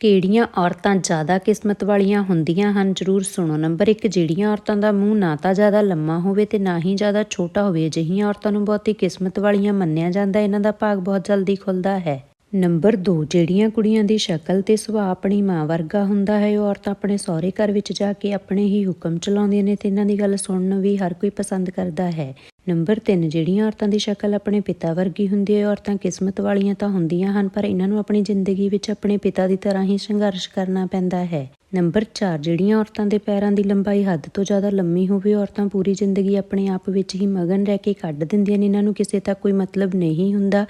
ਕਿਹੜੀਆਂ ਔਰਤਾਂ ਜ਼ਿਆਦਾ ਕਿਸਮਤ ਵਾਲੀਆਂ ਹੁੰਦੀਆਂ ਹਨ? ਜਰੂਰ ਸੁਣੋ। ਨੰਬਰ 1 ਜਿਹੜੀਆਂ ਔਰਤਾਂ ਦਾ ਮੂੰਹ ਨਾ ਤਾਂ ਜ਼ਿਆਦਾ ਲੰਮਾ ਹੋਵੇ ਤੇ ਨਾ ਹੀ ਜ਼ਿਆਦਾ ਛੋਟਾ ਹੋਵੇ, ਅਜਿਹੀਆਂ ਔਰਤਾਂ ਨੂੰ ਬਹੁਤੀ ਕਿਸਮਤ ਵਾਲੀਆਂ ਮੰਨਿਆ ਜਾਂਦਾ। ਇਹਨਾਂ ਦਾ ਭਾਗ ਬਹੁਤ ਜਲਦੀ ਖੁੱਲਦਾ ਹੈ। ਨੰਬਰ 2 ਜਿਹੜੀਆਂ ਕੁੜੀਆਂ ਦੀ ਸ਼ਕਲ ਤੇ ਸੁਭਾਅ ਆਪਣੀ ਮਾਂ ਵਰਗਾ ਹੁੰਦਾ ਹੈ, ਉਹ ਔਰਤਾਂ ਆਪਣੇ ਸਹੁਰੇ ਘਰ ਵਿੱਚ ਜਾ ਕੇ ਆਪਣੇ ਹੀ ਹੁਕਮ ਚਲਾਉਂਦੀਆਂ ਨੇ ਤੇ ਇਹਨਾਂ ਦੀ ਗੱਲ ਸੁਣਨ ਵੀ ਹਰ ਕੋਈ ਪਸੰਦ ਕਰਦਾ ਹੈ। ਨੰਬਰ 3 ਜਿਹੜੀਆਂ ਔਰਤਾਂ ਦੀ ਸ਼ਕਲ ਆਪਣੇ ਪਿਤਾ ਵਰਗੀ ਹੁੰਦੀ ਹੈ, ਔਰਤਾਂ ਕਿਸਮਤ ਵਾਲੀਆਂ ਤਾਂ ਹੁੰਦੀਆਂ ਹਨ, ਪਰ ਇਹਨਾਂ ਨੂੰ ਆਪਣੀ ਜ਼ਿੰਦਗੀ ਵਿੱਚ ਆਪਣੇ ਪਿਤਾ ਦੀ ਤਰ੍ਹਾਂ ਹੀ ਸੰਘਰਸ਼ ਕਰਨਾ ਪੈਂਦਾ ਹੈ। ਨੰਬਰ 4 ਜਿਹੜੀਆਂ ਔਰਤਾਂ ਦੇ ਪੈਰਾਂ ਦੀ ਲੰਬਾਈ ਹੱਦ ਤੋਂ ਜ਼ਿਆਦਾ ਲੰਮੀ ਹੋਵੇ, ਔਰਤਾਂ ਪੂਰੀ ਜ਼ਿੰਦਗੀ ਆਪਣੇ ਆਪ ਵਿੱਚ ਹੀ ਮਗਨ ਰਹਿ ਕੇ ਕੱਢ ਦਿੰਦੀਆਂ ਨੇ, ਇਹਨਾਂ ਨੂੰ ਕਿਸੇ ਤੱਕ ਕੋਈ ਮਤਲਬ ਨਹੀਂ ਹੁੰਦਾ।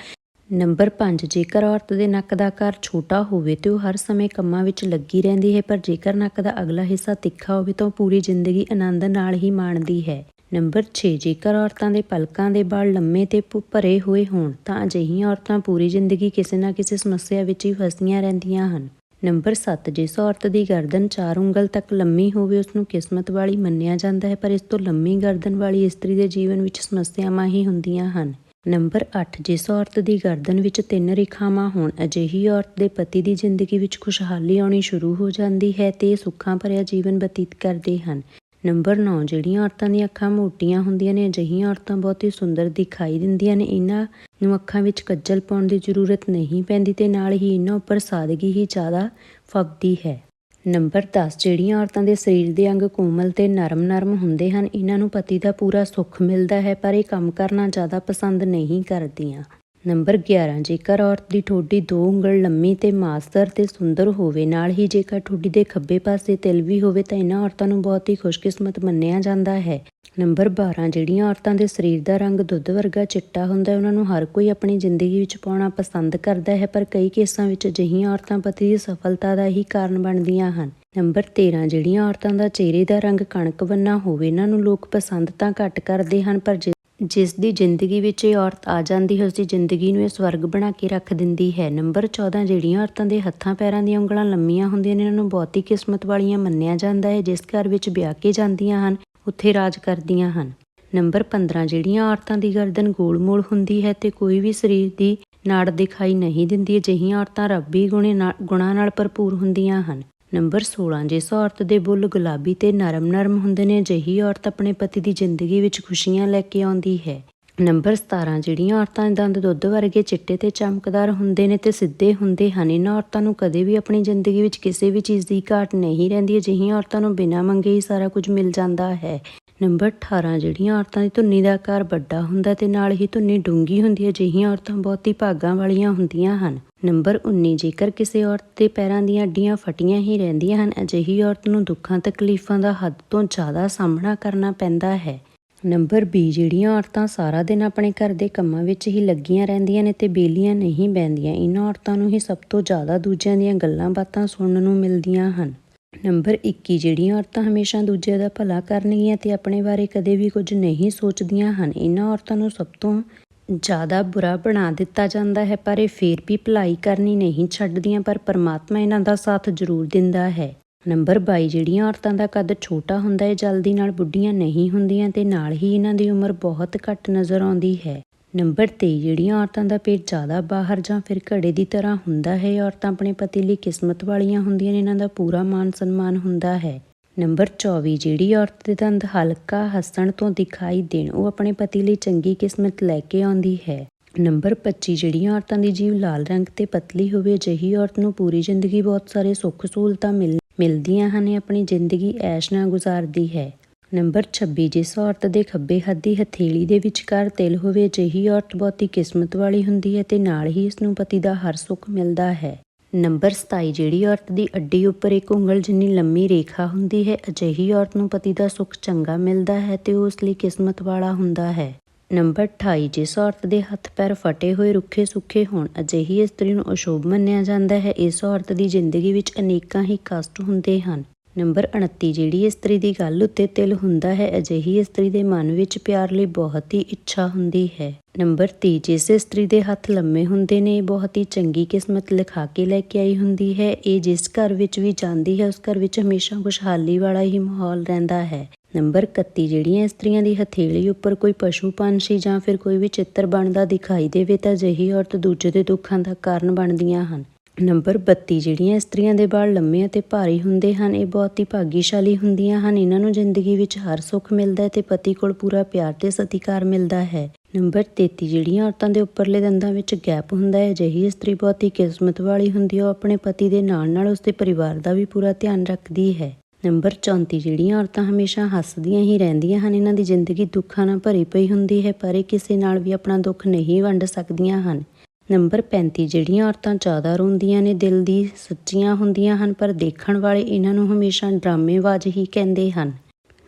ਨੰਬਰ 5 ਜੇਕਰ ਔਰਤ ਦੇ ਨੱਕ ਦਾ ਆਕਾਰ ਛੋਟਾ ਹੋਵੇ, ਤੇ ਉਹ ਹਰ ਸਮੇਂ ਕੰਮਾਂ ਵਿੱਚ ਲੱਗੀ ਰਹਿੰਦੀ ਹੈ, ਪਰ ਜੇਕਰ ਨੱਕ ਦਾ ਅਗਲਾ ਹਿੱਸਾ ਤਿੱਖਾ ਹੋਵੇ, ਤਾਂ ਉਹ ਪੂਰੀ ਜ਼ਿੰਦਗੀ ਆਨੰਦ ਨਾਲ ਹੀ ਮਾਣਦੀ ਹੈ। ਨੰਬਰ 6 ਜੇਕਰ ਔਰਤਾਂ ਦੇ ਪਲਕਾਂ ਦੇ ਬਾਲ ਲੰਮੇ ਤੇ ਭੁ- ਭਰੇ ਹੋਏ ਹੋਣ, ਤਾਂ ਅਜਿਹੀਆਂ ਔਰਤਾਂ ਪੂਰੀ ਜ਼ਿੰਦਗੀ ਕਿਸੇ ਨਾ ਕਿਸੇ ਸਮੱਸਿਆ ਵਿੱਚ ਹੀ ਫਸੀਆਂ ਰਹਿੰਦੀਆਂ ਹਨ। ਨੰਬਰ 7 ਜਿਸ ਔਰਤ ਦੀ ਗਰਦਨ 4 ਉਂਗਲ ਤੱਕ ਲੰਮੀ ਹੋਵੇ ਉਸ ਨੂੰ ਕਿਸਮਤ ਵਾਲੀ ਮੰਨਿਆ ਜਾਂਦਾ ਹੈ, ਪਰ ਇਸ ਤੋਂ ਲੰਮੀ ਗਰਦਨ ਵਾਲੀ ਇਸਤਰੀ ਦੇ ਜੀਵਨ ਵਿੱਚ ਸਮੱਸਿਆਵਾਂ ਹੀ ਹੁੰਦੀਆਂ ਹਨ। ਨੰਬਰ 8 ਜਿਸ ਔਰਤ ਦੀ ਗਰਦਨ ਵਿੱਚ ਤਿੰਨ ਰੇਖਾਵਾਂ ਹੋਣ, ਅਜਿਹੀ ਔਰਤ ਦੇ ਪਤੀ ਦੀ ਜ਼ਿੰਦਗੀ ਵਿੱਚ ਖੁਸ਼ਹਾਲੀ ਆਉਣੀ ਸ਼ੁਰੂ ਹੋ ਜਾਂਦੀ ਹੈ ਤੇ ਸੁੱਖਾਂ ਭਰਿਆ ਜੀਵਨ ਬਤੀਤ ਕਰਦੇ ਹਨ। ਨੰਬਰ 9 ਜਿਹੜੀਆਂ ਔਰਤਾਂ ਦੀਆਂ ਅੱਖਾਂ ਮੋਟੀਆਂ ਹੁੰਦੀਆਂ ਨੇ, ਅਜਿਹੀਆਂ ਔਰਤਾਂ ਬਹੁਤ ਹੀ ਸੁੰਦਰ ਦਿਖਾਈ ਦਿੰਦੀਆਂ ਨੇ। ਇਹਨਾਂ ਨੂੰ ਅੱਖਾਂ ਵਿੱਚ ਕੱਜਲ ਪਾਉਣ ਦੀ ਜ਼ਰੂਰਤ ਨਹੀਂ ਪੈਂਦੀ ਤੇ ਨਾਲ ਹੀ ਇਹਨਾਂ ਉੱਪਰ ਸਾਦਗੀ ਹੀ ਜ਼ਿਆਦਾ ਫੱਬਦੀ ਹੈ। ਨੰਬਰ 10 ਜਿਹੜੀਆਂ ਔਰਤਾਂ ਦੇ ਸਰੀਰ ਦੇ ਅੰਗ ਕੋਮਲ ਤੇ ਨਰਮ-ਨਰਮ ਹੁੰਦੇ ਹਨ, ਇਹਨਾਂ ਨੂੰ ਪਤੀ ਦਾ ਪੂਰਾ ਸੁੱਖ ਮਿਲਦਾ ਹੈ, ਪਰ ਇਹ ਕੰਮ ਕਰਨਾ ਜ਼ਿਆਦਾ ਪਸੰਦ ਨਹੀਂ ਕਰਦੀਆਂ। ਨੰਬਰ 11 ਜੇਕਰ ਔਰਤ ਦੀ ਠੋਡੀ ਦੋ ਉਂਗਲ ਲੰਮੀ ਤੇ ਮਾਸਦਰ ਤੇ ਸੁੰਦਰ ਹੋਵੇ, ਨਾਲ ਹੀ ਜੇਕਰ ਠੋਡੀ ਦੇ ਖੱਬੇ ਪਾਸੇ ਤਿਲ ਵੀ ਹੋਵੇ, ਤਾਂ ਇਹਨਾਂ ਔਰਤਾਂ ਨੂੰ ਬਹੁਤ ਹੀ ਖੁਸ਼ਕਿਸਮਤ ਮੰਨਿਆ ਜਾਂਦਾ ਹੈ। ਨੰਬਰ 12 ਜਿਹੜੀਆਂ ਔਰਤਾਂ ਦੇ ਸਰੀਰ ਦਾ ਰੰਗ ਦੁੱਧ ਵਰਗਾ ਚਿੱਟਾ ਹੁੰਦਾ ਹੈ, ਉਹਨਾਂ ਨੂੰ ਹਰ ਕੋਈ ਆਪਣੀ ਜ਼ਿੰਦਗੀ ਵਿੱਚ ਪਾਉਣਾ ਪਸੰਦ ਕਰਦਾ ਹੈ, ਪਰ ਕਈ ਕੇਸਾਂ ਵਿੱਚ ਅਜਿਹੀਆਂ ਔਰਤਾਂ ਪਤੀ ਦੀ ਸਫਲਤਾ ਦਾ ਹੀ ਕਾਰਨ ਬਣਦੀਆਂ ਹਨ। ਨੰਬਰ 13 ਜਿਹੜੀਆਂ ਔਰਤਾਂ ਦਾ ਚਿਹਰੇ ਦਾ ਰੰਗ ਕਣਕ ਵੰਨਾ ਹੋਵੇ, ਇਹਨਾਂ ਨੂੰ ਲੋਕ ਪਸੰਦ ਤਾਂ ਘੱਟ ਕਰਦੇ ਹਨ, ਪਰ ਜਿ- ਜਿਸ ਦੀ ਜ਼ਿੰਦਗੀ ਵਿੱਚ ਇਹ ਔਰਤ ਆ ਜਾਂਦੀ ਹੈ ਉਸ ਦੀ ਜ਼ਿੰਦਗੀ ਨੂੰ ਇਹ ਸਵਰਗ ਬਣਾ ਕੇ ਰੱਖ ਦਿੰਦੀ ਹੈ। ਨੰਬਰ 14 ਜਿਹੜੀਆਂ ਔਰਤਾਂ ਦੇ ਹੱਥਾਂ, ਪੈਰਾਂ ਦੀਆਂ ਉਂਗਲਾਂ ਲੰਮੀਆਂ ਹੁੰਦੀਆਂ ਨੇ, ਇਹਨਾਂ ਨੂੰ ਬਹੁਤੀ ਕਿਸਮਤ ਵਾਲੀਆਂ ਮੰਨਿਆ ਜਾਂਦਾ ਹੈ, ਜਿਸ ਘਰ ਵਿੱਚ ਵਿਆਹ ਕੇ ਜਾਂਦੀਆਂ ਹਨ, ਉੱਥੇ ਰਾਜ ਕਰਦੀਆਂ ਹਨ। ਨੰਬਰ 15 ਜਿਹੜੀਆਂ ਔਰਤਾਂ ਦੀ ਗਰਦਨ ਗੋਲ-ਮੋਲ ਹੁੰਦੀ ਹੈ ਤੇ ਕੋਈ ਵੀ ਸਰੀਰ ਦੀ ਨਾੜ ਦਿਖਾਈ ਨਹੀਂ ਦਿੰਦੀ, ਅਜਿਹੀਆਂ ਔਰਤਾਂ ਰੱਬੀ ਗੁਣੇ ਨਾਲ ਗੁਣਾਂ ਨਾਲ ਭਰਪੂਰ ਹੁੰਦੀਆਂ ਹਨ। ਨੰਬਰ 16 ਜਿਸ ਔਰਤ ਦੇ ਬੁੱਲ ਗੁਲਾਬੀ ਤੇ ਨਰਮ-ਨਰਮ ਹੁੰਦੇ ਨੇ, ਅਜਿਹੀ ਔਰਤ ਆਪਣੇ ਪਤੀ ਦੀ ਜ਼ਿੰਦਗੀ ਵਿੱਚ ਖੁਸ਼ੀਆਂ ਲੈ ਕੇ ਆਉਂਦੀ ਹੈ। ਨੰਬਰ 17 ਜਿਹੜੀਆਂ ਔਰਤਾਂ ਦੇ ਦੰਦ ਦੁੱਧ ਵਰਗੇ ਚਿੱਟੇ ਤੇ ਚਮਕਦਾਰ ਹੁੰਦੇ ਨੇ ਤੇ ਸਿੱਧੇ ਹੁੰਦੇ ਹਨ, ਇਹਨਾਂ ਔਰਤਾਂ ਨੂੰ ਕਦੇ ਵੀ ਆਪਣੀ ਜ਼ਿੰਦਗੀ ਵਿੱਚ ਕਿਸੇ ਵੀ ਚੀਜ਼ ਦੀ ਘਾਟ ਨਹੀਂ ਰਹਿੰਦੀ, ਅਜਿਹੀਆਂ ਔਰਤਾਂ ਨੂੰ ਬਿਨਾਂ ਮੰਗੇ ਹੀ ਸਾਰਾ ਕੁਝ ਮਿਲ ਜਾਂਦਾ ਹੈ। ਨੰਬਰ 18 ਜਿਹੜੀਆਂ ਔਰਤਾਂ ਦੀ ਧੁੰਨੀ ਦਾ ਆਕਾਰ ਵੱਡਾ ਹੁੰਦਾ ਤੇ ਨਾਲ ਹੀ ਧੁੰਨੀ ਡੂੰਗੀ ਹੁੰਦੀ ਹੈ, ਅਜਿਹੀਆਂ ਔਰਤਾਂ ਬਹੁਤ ਹੀ ਭਾਗਾਂ ਵਾਲੀਆਂ ਹੁੰਦੀਆਂ ਹਨ। ਨੰਬਰ 19 ਜੇਕਰ ਕਿਸੇ ਔਰਤ ਦੇ ਪੈਰਾਂ ਦੀਆਂ ਅੱਡੀਆਂ ਫਟੀਆਂ ਹੀ ਰਹਿੰਦੀਆਂ ਹਨ, ਅਜਿਹੀ ਔਰਤ ਨੂੰ ਦੁੱਖਾਂ, ਤਕਲੀਫਾਂ ਦਾ ਹੱਦ ਤੋਂ ਜ਼ਿਆਦਾ ਸਾਹਮਣਾ ਕਰਨਾ ਪੈਂਦਾ ਹੈ। ਨੰਬਰ 20 ਜਿਹੜੀਆਂ ਔਰਤਾਂ ਸਾਰਾ ਦਿਨ ਆਪਣੇ ਘਰ ਦੇ ਕੰਮਾਂ ਵਿੱਚ ਹੀ ਲੱਗੀਆਂ ਰਹਿੰਦੀਆਂ ਨੇ ਤੇ ਬੇਲੀਆਂ ਨਹੀਂ ਬੈੰਦੀਆਂ ਇਹਨਾਂ ਔਰਤਾਂ ਨੂੰ ਹੀ ਸਭ ਤੋਂ ਜ਼ਿਆਦਾ ਦੂਜਿਆਂ ਦੀਆਂ ਗੱਲਾਂ ਬਾਤਾਂ ਸੁਣਨ ਨੂੰ ਮਿਲਦੀਆਂ ਹਨ। ਨੰਬਰ 21 ਜਿਹੜੀਆਂ ਔਰਤਾਂ ਹਮੇਸ਼ਾ ਦੂਜਿਆਂ ਦਾ ਭਲਾ ਕਰਨਗੀਆਂ ਤੇ ਆਪਣੇ ਬਾਰੇ ਕਦੇ ਵੀ ਕੁਝ ਨਹੀਂ ਸੋਚਦੀਆਂ ਹਨ ਇਹਨਾਂ ਔਰਤਾਂ ਨੂੰ ਸਭ ਤੋਂ ਜ਼ਿਆਦਾ ਬੁਰਾ ਬਣਾ ਦਿੱਤਾ ਜਾਂਦਾ ਹੈ, ਪਰ ਇਹ ਫੇਰ ਵੀ ਭਲਾਈ ਕਰਨੀ ਨਹੀਂ ਛੱਡਦੀਆਂ, ਪਰ ਪਰਮਾਤਮਾ ਇਹਨਾਂ ਦਾ ਸਾਥ ਜ਼ਰੂਰ ਦਿੰਦਾ ਹੈ। ਨੰਬਰ 22 ਜਿਹੜੀਆਂ ਔਰਤਾਂ ਦਾ ਕੱਦ ਛੋਟਾ ਹੁੰਦਾ ਹੈ, ਜਲਦੀ ਨਾਲ ਬੁੱਢੀਆਂ ਨਹੀਂ ਹੁੰਦੀਆਂ ਤੇ ਨਾਲ ਹੀ ਇਹਨਾਂ ਦੀ ਉਮਰ ਬਹੁਤ ਘੱਟ ਨਜ਼ਰ ਆਉਂਦੀ ਹੈ। ਨੰਬਰ 23 ਜਿਹੜੀਆਂ ਔਰਤਾਂ ਦਾ ਪੇਟ ਜ਼ਿਆਦਾ ਬਾਹਰ ਜਾਂ ਫਿਰ ਘੜੇ ਦੀ ਤਰ੍ਹਾਂ ਹੁੰਦਾ ਹੈ ਔਰਤਾਂ ਆਪਣੇ ਪਤੀ ਲਈ ਕਿਸਮਤ ਵਾਲੀਆਂ ਹੁੰਦੀਆਂ ਨੇ, ਇਹਨਾਂ ਦਾ ਪੂਰਾ ਮਾਨ ਸਨਮਾਨ ਹੁੰਦਾ ਹੈ। ਨੰਬਰ 24 ਜਿਹੜੀ ਔਰਤ ਦੇ ਦੰਦ ਹਲਕਾ ਹੱਸਣ ਤੋਂ ਦਿਖਾਈ ਦੇਣ, ਉਹ ਆਪਣੇ ਪਤੀ ਲਈ ਚੰਗੀ ਕਿਸਮਤ ਲੈ ਕੇ ਆਉਂਦੀ ਹੈ। ਨੰਬਰ 25 ਜਿਹੜੀਆਂ ਔਰਤਾਂ ਦੀ ਜੀਵ ਲਾਲ ਰੰਗ ਤੇ ਪਤਲੀ ਹੋਵੇ, ਅਜਿਹੀ ਔਰਤ ਨੂੰ ਪੂਰੀ ਜ਼ਿੰਦਗੀ ਬਹੁਤ ਸਾਰੇ ਸੁੱਖ ਸਹੂਲਤਾਂ ਮਿਲ ਮਿਲਦੀਆਂ ਹਨ, ਇਹ ਆਪਣੀ ਜ਼ਿੰਦਗੀ ਐਸ਼ ਨਾਲ ਗੁਜ਼ਾਰਦੀ ਹੈ। ਨੰਬਰ 26 ਜਿਸ ਔਰਤ ਦੇ ਖੱਬੇ ਹੱਥ ਦੀ ਹਥੇਲੀ ਦੇ ਵਿਚਕਾਰ ਤਿਲ ਹੋਵੇ, ਅਜਿਹੀ ਔਰਤ ਬਹੁਤੀ ਕਿਸਮਤ ਵਾਲੀ ਹੁੰਦੀ ਹੈ ਤੇ ਨਾਲ ਹੀ ਇਸ ਨੂੰ ਪਤੀ ਦਾ ਹਰ ਸੁੱਖ ਮਿਲਦਾ ਹੈ। ਨੰਬਰ 27 ਜਿਹੜੀ ਔਰਤ ਦੀ ਅੱਡੀ ਉੱਪਰ ਇੱਕ ਉਂਗਲ ਜਿੰਨੀ ਲੰਮੀ ਰੇਖਾ ਹੁੰਦੀ ਹੈ, ਅਜਿਹੀ ਔਰਤ ਨੂੰ ਪਤੀ ਦਾ ਸੁੱਖ ਚੰਗਾ ਮਿਲਦਾ ਹੈ ਤੇ ਉਹ ਉਸ ਲਈ ਕਿਸਮਤ ਵਾਲਾ ਹੁੰਦਾ ਹੈ। ਨੰਬਰ 28 ਜਿਸ ਔਰਤ ਦੇ ਹੱਥ ਪੈਰ ਫਟੇ ਹੋਏ ਰੁੱਖੇ ਸੁੱਖੇ ਹੋਣ, ਅਜਿਹੀ ਇਸਤਰੀ ਨੂੰ ਅਸ਼ੁਭ ਮੰਨਿਆ ਜਾਂਦਾ ਹੈ। ਇਸ ਔਰਤ ਦੀ ਜ਼ਿੰਦਗੀ ਵਿੱਚ ਅਨੇਕਾਂ ਹੀ ਕਸ਼ਟ ਹੁੰਦੇ ਹਨ। ਨੰਬਰ 29 ਜਿਹੜੀ ਇਸਤਰੀ ਦੀ ਗੱਲ ਉੱਤੇ ਤਿਲ ਹੁੰਦਾ ਹੈ, ਅਜਿਹੀ ਇਸਤਰੀ ਦੇ ਮਨ ਵਿੱਚ ਪਿਆਰ ਲਈ ਬਹੁਤ ਹੀ ਇੱਛਾ ਹੁੰਦੀ ਹੈ। ਨੰਬਰ 30 ਜਿਸ ਇਸਤਰੀ ਦੇ ਹੱਥ ਲੰਮੇ ਹੁੰਦੇ ਨੇ ਇਹ ਬਹੁਤ ਹੀ ਚੰਗੀ ਕਿਸਮਤ ਲਿਖਾ ਕੇ ਲੈ ਕੇ ਆਈ ਹੁੰਦੀ ਹੈ। ਇਹ ਜਿਸ ਘਰ ਵਿੱਚ ਵੀ ਜਾਂਦੀ ਹੈ, ਉਸ ਘਰ ਵਿੱਚ ਹਮੇਸ਼ਾ ਖੁਸ਼ਹਾਲੀ ਵਾਲਾ ਹੀ ਮਾਹੌਲ ਰਹਿੰਦਾ ਹੈ। ਨੰਬਰ 31 ਜਿਹੜੀਆਂ ਇਸਤਰੀਆਂ ਦੀ ਹਥੇਲੀ ਉੱਪਰ ਕੋਈ ਪਸ਼ੂ ਪੰਛੀ ਜਾਂ ਫਿਰ ਕੋਈ ਵੀ ਚਿੱਤਰ ਬਣਦਾ ਦਿਖਾਈ ਦੇਵੇ, ਤਾਂ ਅਜਿਹੀ ਔਰਤ ਦੂਜੇ ਦੇ ਦੁੱਖਾਂ ਦਾ ਕਾਰਨ ਬਣਦੀਆਂ ਹਨ। ਨੰਬਰ 32 ਜਿਹੜੀਆਂ ਇਸਤਰੀਆਂ ਦੇ ਵਾਲ ਲੰਮੇ ਅਤੇ ਭਾਰੀ ਹੁੰਦੇ ਹਨ, ਇਹ ਬਹੁਤ ਹੀ ਭਾਗੀਸ਼ਾਲੀ ਹੁੰਦੀਆਂ ਹਨ। ਇਹਨਾਂ ਨੂੰ ਜ਼ਿੰਦਗੀ ਵਿੱਚ ਹਰ ਸੁੱਖ ਮਿਲਦਾ ਹੈ ਤੇ ਪਤੀ ਕੋਲ ਪੂਰਾ ਪਿਆਰ ਤੇ ਸਤਿਕਾਰ ਮਿਲਦਾ ਹੈ। ਨੰਬਰ 33 ਜਿਹੜੀਆਂ ਔਰਤਾਂ ਦੇ ਉੱਪਰਲੇ ਦੰਦਾਂ ਵਿੱਚ ਗੈਪ ਹੁੰਦਾ ਹੈ, ਅਜਿਹੀ ਇਸਤਰੀ ਬਹੁਤ ਹੀ ਕਿਸਮਤ ਵਾਲੀ ਹੁੰਦੀ ਹੈ। ਉਹ ਆਪਣੇ ਪਤੀ ਦੇ ਨਾਲ ਨਾਲ ਉਸਦੇ ਪਰਿਵਾਰ ਦਾ ਵੀ ਪੂਰਾ ਧਿਆਨ ਰੱਖਦੀ ਹੈ। ਨੰਬਰ 34 ਜਿਹੜੀਆਂ ਔਰਤਾਂ ਹਮੇਸ਼ਾ ਹੱਸਦੀਆਂ ਹੀ ਰਹਿੰਦੀਆਂ ਹਨ, ਇਹਨਾਂ ਦੀ ਜ਼ਿੰਦਗੀ ਦੁੱਖਾਂ ਨਾਲ ਭਰੀ ਪਈ ਹੁੰਦੀ ਹੈ, ਪਰ ਇਹ ਕਿਸੇ ਨਾਲ ਵੀ ਆਪਣਾ ਦੁੱਖ ਨਹੀਂ ਵੰਡ ਸਕਦੀਆਂ ਹਨ। ਨੰਬਰ 35 ਜਿਹੜੀਆਂ ਔਰਤਾਂ ਜ਼ਿਆਦਾ ਰੋਂਦੀਆਂ ਨੇ, ਦਿਲ ਦੀ ਸੱਚੀਆਂ ਹੁੰਦੀਆਂ ਹਨ, ਪਰ ਦੇਖਣ ਵਾਲੇ ਇਹਨਾਂ ਨੂੰ ਹਮੇਸ਼ਾ ਡਰਾਮੇਬਾਜ਼ ਹੀ ਕਹਿੰਦੇ ਹਨ।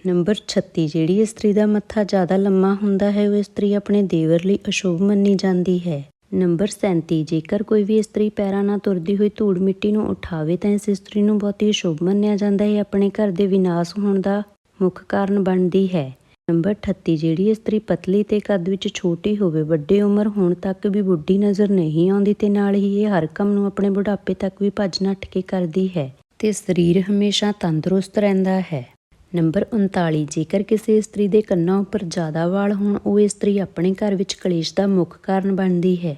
ਨੰਬਰ 36 ਜਿਹੜੀ ਇਸਤਰੀ ਦਾ ਮੱਥਾ ਜ਼ਿਆਦਾ ਲੰਮਾ ਹੁੰਦਾ ਹੈ, ਉਹ ਇਸਤਰੀ ਆਪਣੇ ਦੇਵਰ ਲਈ ਅਸ਼ੁਭ ਮੰਨੀ ਜਾਂਦੀ ਹੈ। ਨੰਬਰ 37 ਜੇਕਰ ਕੋਈ ਵੀ ਇਸਤਰੀ ਪੈਰਾਂ ਨਾਲ ਤੁਰਦੀ ਹੋਈ ਧੂੜ ਮਿੱਟੀ ਨੂੰ ਉਠਾਵੇ, ਤਾਂ ਇਸ ਇਸਤਰੀ ਨੂੰ ਬਹੁਤ ਹੀ ਸ਼ੁਭ ਮੰਨਿਆ ਜਾਂਦਾ ਹੈ ਆਪਣੇ ਘਰ ਦੇ ਵਿਨਾਸ਼ ਹੋਣ ਦਾ ਮੁੱਖ ਕਾਰਨ ਬਣਦੀ ਹੈ। ਨੰਬਰ 38 ਜਿਹੜੀ ਇਸਤਰੀ ਪਤਲੀ ਤੇ ਕੱਦ ਵਿੱਚ ਛੋਟੀ ਹੋਵੇ, ਵੱਡੇ ਉਮਰ ਹੋਣ ਤੱਕ ਵੀ ਬੁੱਢੀ ਨਜ਼ਰ ਨਹੀਂ ਆਉਂਦੀ ਤੇ ਨਾਲ ਹੀ ਇਹ ਹਰ ਕੰਮ ਨੂੰ ਆਪਣੇ ਬੁਢਾਪੇ ਤੱਕ ਵੀ ਭੱਜ ਨੱਠ ਕੇ ਕਰਦੀ ਹੈ ਤੇ ਸਰੀਰ ਹਮੇਸ਼ਾ ਤੰਦਰੁਸਤ ਰਹਿੰਦਾ ਹੈ। ਨੰਬਰ 39 ਜੇਕਰ ਕਿਸੇ ਇਸਤਰੀ ਦੇ ਕੰਨਾਂ ਉੱਪਰ ਜ਼ਿਆਦਾ ਵਾਲ ਹੋਣ, ਉਹ ਇਸਤਰੀ ਆਪਣੇ ਘਰ ਵਿੱਚ ਕਲੇਸ਼ ਦਾ ਮੁੱਖ ਕਾਰਨ ਬਣਦੀ ਹੈ।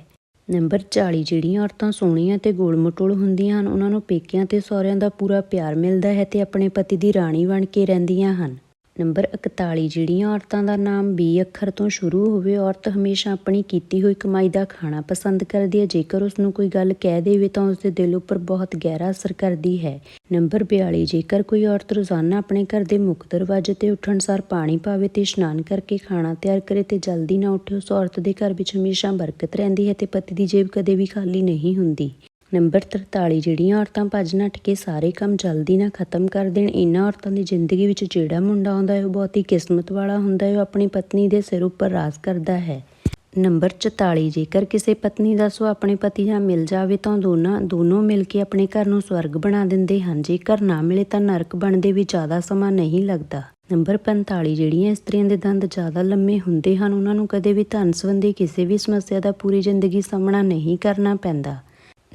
ਨੰਬਰ 40 ਜਿਹੜੀਆਂ ਔਰਤਾਂ ਸੋਹਣੀਆਂ ਤੇ ਗੋਲ-ਮਟੋਲ ਹੁੰਦੀਆਂ ਹਨ, ਉਹਨਾਂ ਨੂੰ ਪੇਕਿਆਂ ਤੇ ਸਹੁਰਿਆਂ ਦਾ ਪੂਰਾ ਪਿਆਰ ਮਿਲਦਾ ਹੈ ਤੇ ਆਪਣੇ ਪਤੀ ਦੀ ਰਾਣੀ ਬਣ ਕੇ ਰਹਿੰਦੀਆਂ ਹਨ। ਨੰਬਰ 41 ਜਿਹੜੀਆਂ ਔਰਤਾਂ ਦਾ ਨਾਮ 20 ਅੱਖਰ ਤੋਂ ਸ਼ੁਰੂ ਹੋਵੇ, ਔਰਤ ਹਮੇਸ਼ਾ ਆਪਣੀ ਕੀਤੀ ਹੋਈ ਕਮਾਈ ਦਾ ਖਾਣਾ ਪਸੰਦ ਕਰਦੀ ਹੈ। ਜੇਕਰ ਉਸ ਨੂੰ ਕੋਈ ਗੱਲ ਕਹਿ ਦੇਵੇ, ਤਾਂ ਉਸ ਦੇ ਦਿਲ ਉੱਪਰ ਬਹੁਤ ਗਹਿਰਾ ਅਸਰ ਕਰਦੀ ਹੈ। ਨੰਬਰ 42 ਜੇਕਰ ਕੋਈ ਔਰਤ ਰੋਜ਼ਾਨਾ ਆਪਣੇ ਘਰ ਦੇ ਮੁੱਖ ਦਰਵਾਜ਼ੇ ਤੇ ਉੱਠਣ ਸਾਰ ਪਾਣੀ ਪਾਵੇ ਤੇ ਇਸ਼ਨਾਨ ਕਰਕੇ ਖਾਣਾ ਤਿਆਰ ਕਰੇ ਤੇ ਜਲਦੀ ਨਾ ਉੱਠੇ, ਉਸ ਔਰਤ ਦੇ ਘਰ ਵਿੱਚ ਹਮੇਸ਼ਾ ਬਰਕਤ ਰਹਿੰਦੀ ਹੈ ਤੇ ਪਤੀ ਦੀ ਜੇਬ ਕਦੇ ਵੀ ਖਾਲੀ ਨਹੀਂ ਹੁੰਦੀ। ਨੰਬਰ 43 ਜਿਹੜੀਆਂ ਔਰਤਾਂ ਭੱਜ ਨੱਠ ਕੇ ਸਾਰੇ ਕੰਮ ਜਲਦੀ ਨਾਲ ਖਤਮ ਕਰ ਦੇਣ, ਇਹਨਾਂ ਔਰਤਾਂ ਦੀ ਜ਼ਿੰਦਗੀ ਵਿੱਚ ਜਿਹੜਾ ਮੁੰਡਾ ਆਉਂਦਾ ਹੈ, ਉਹ ਬਹੁਤ ਹੀ ਕਿਸਮਤ ਵਾਲਾ ਹੁੰਦਾ ਹੈ, ਉਹ ਆਪਣੀ ਪਤਨੀ ਦੇ ਸਿਰ ਉੱਪਰ ਰਾਜ ਕਰਦਾ ਹੈ। ਨੰਬਰ 44 ਜੇਕਰ ਕਿਸੇ ਪਤਨੀ ਦਾ ਸੁਭਾਅ ਆਪਣੇ ਪਤੀ ਨਾਲ ਮਿਲ ਜਾਵੇ ਤਾਂ ਦੋਨਾਂ, ਦੋਨੋਂ ਮਿਲ ਕੇ ਆਪਣੇ ਘਰ ਨੂੰ ਸਵਰਗ ਬਣਾ ਦਿੰਦੇ ਹਨ, ਜੇਕਰ ਨਾ ਮਿਲੇ ਤਾਂ ਨਰਕ ਬਣਦੇ ਵੀ ਜ਼ਿਆਦਾ ਸਮਾਂ ਨਹੀਂ ਲੱਗਦਾ। ਨੰਬਰ 45 ਜਿਹੜੀਆਂ ਇਸਤਰੀਆਂ ਦੇ ਦੰਦ ਜ਼ਿਆਦਾ ਲੰਮੇ ਹੁੰਦੇ ਹਨ, ਉਹਨਾਂ ਨੂੰ ਕਦੇ ਵੀ ਧਨ ਸੰਬੰਧੀ ਕਿਸੇ ਵੀ ਸਮੱਸਿਆ ਦਾ ਪੂਰੀ ਜ਼ਿੰਦਗੀ ਸਾਹਮਣਾ ਨਹੀਂ ਕਰਨਾ ਪੈਂਦਾ।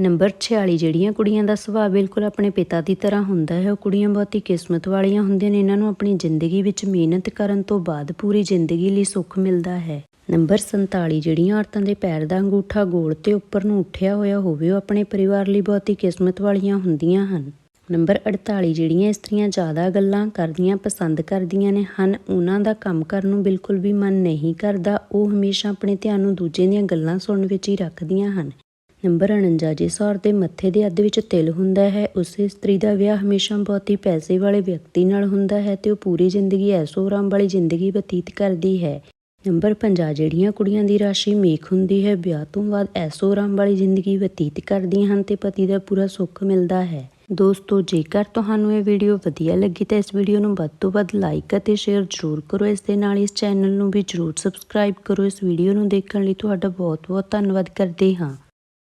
ਨੰਬਰ 46 ਜਿਹੜੀਆਂ ਕੁੜੀਆਂ ਦਾ ਸੁਭਾਅ ਬਿਲਕੁਲ ਆਪਣੇ ਪਿਤਾ ਦੀ ਤਰ੍ਹਾਂ ਹੁੰਦਾ ਹੈ, ਉਹ ਕੁੜੀਆਂ ਬਹੁਤ ਹੀ ਕਿਸਮਤ ਵਾਲੀਆਂ ਹੁੰਦੀਆਂ ਨੇ। ਇਹਨਾਂ ਨੂੰ ਆਪਣੀ ਜ਼ਿੰਦਗੀ ਵਿੱਚ ਮਿਹਨਤ ਕਰਨ ਤੋਂ ਬਾਅਦ ਪੂਰੀ ਜ਼ਿੰਦਗੀ ਲਈ ਸੁੱਖ ਮਿਲਦਾ ਹੈ। ਨੰਬਰ 47 ਜਿਹੜੀਆਂ ਔਰਤਾਂ ਦੇ ਪੈਰ ਦਾ ਅੰਗੂਠਾ ਗੋਲ ਤੇ ਉੱਪਰ ਨੂੰ ਉੱਠਿਆ ਹੋਇਆ ਹੋਵੇ, ਉਹ ਆਪਣੇ ਪਰਿਵਾਰ ਲਈ ਬਹੁਤ ਹੀ ਕਿਸਮਤ ਵਾਲੀਆਂ ਹੁੰਦੀਆਂ ਹਨ। ਨੰਬਰ 48 ਜਿਹੜੀਆਂ ਇਸਤਰੀਆਂ ਜ਼ਿਆਦਾ ਗੱਲਾਂ ਕਰਦੀਆਂ, ਪਸੰਦ ਕਰਦੀਆਂ ਨੇ, ਹਨ, ਉਹਨਾਂ ਦਾ ਕੰਮ ਕਰਨ ਨੂੰ ਬਿਲਕੁਲ ਵੀ ਮਨ ਨਹੀਂ ਕਰਦਾ। ਉਹ ਹਮੇਸ਼ਾ ਆਪਣੇ ਧਿਆਨ ਨੂੰ ਦੂਜੇ ਦੀਆਂ ਗੱਲਾਂ ਸੁਣਨ ਵਿੱਚ ਹੀ ਰੱਖਦੀਆਂ ਹਨ। ਨੰਬਰ 49 ਜਿਸ ਔਰਤ ਦੇ ਮੱਥੇ ਦੇ ਅੱਧ ਵਿੱਚ ਤਿਲ ਹੁੰਦਾ ਹੈ, ਉਸੇ ਇਸਤਰੀ ਦਾ ਵਿਆਹ ਹਮੇਸ਼ਾ ਬਹੁਤ ਹੀ ਪੈਸੇ ਵਾਲੇ ਵਿਅਕਤੀ ਨਾਲ ਹੁੰਦਾ ਹੈ ਤੇ ਉਹ ਪੂਰੀ ਜ਼ਿੰਦਗੀ ਐਸੋ ਆਰਾਮ ਵਾਲੀ ਜ਼ਿੰਦਗੀ ਬਤੀਤ ਕਰਦੀ ਹੈ। ਨੰਬਰ 50 ਜਿਹੜੀਆਂ ਕੁੜੀਆਂ ਦੀ ਰਾਸ਼ੀ ਮੇਖ ਹੁੰਦੀ ਹੈ, ਵਿਆਹ ਤੋਂ ਬਾਅਦ ਐਸੋ ਆਰਾਮ ਵਾਲੀ ਜ਼ਿੰਦਗੀ ਬਤੀਤ ਕਰਦੀਆਂ ਹਨ ਤੇ ਪਤੀ ਦਾ ਪੂਰਾ ਸੁੱਖ ਮਿਲਦਾ ਹੈ। ਦੋਸਤੋ, ਜੇਕਰ ਤੁਹਾਨੂੰ ਇਹ ਵੀਡੀਓ ਵਧੀਆ ਲੱਗੀ ਤਾਂ ਇਸ ਵੀਡੀਓ ਨੂੰ ਵੱਧ ਤੋਂ ਵੱਧ ਲਾਈਕ ਅਤੇ ਸ਼ੇਅਰ ਜ਼ਰੂਰ ਕਰੋ। ਇਸ ਦੇ ਨਾਲ ਇਸ ਚੈਨਲ ਨੂੰ ਵੀ ਜ਼ਰੂਰ ਸਬਸਕ੍ਰਾਈਬ ਕਰੋ। ਇਸ ਵੀਡੀਓ ਨੂੰ ਦੇਖਣ ਲਈ ਤੁਹਾਡਾ ਬਹੁਤ ਬਹੁਤ ਧੰਨਵਾਦ ਕਰਦੇ ਹਾਂ।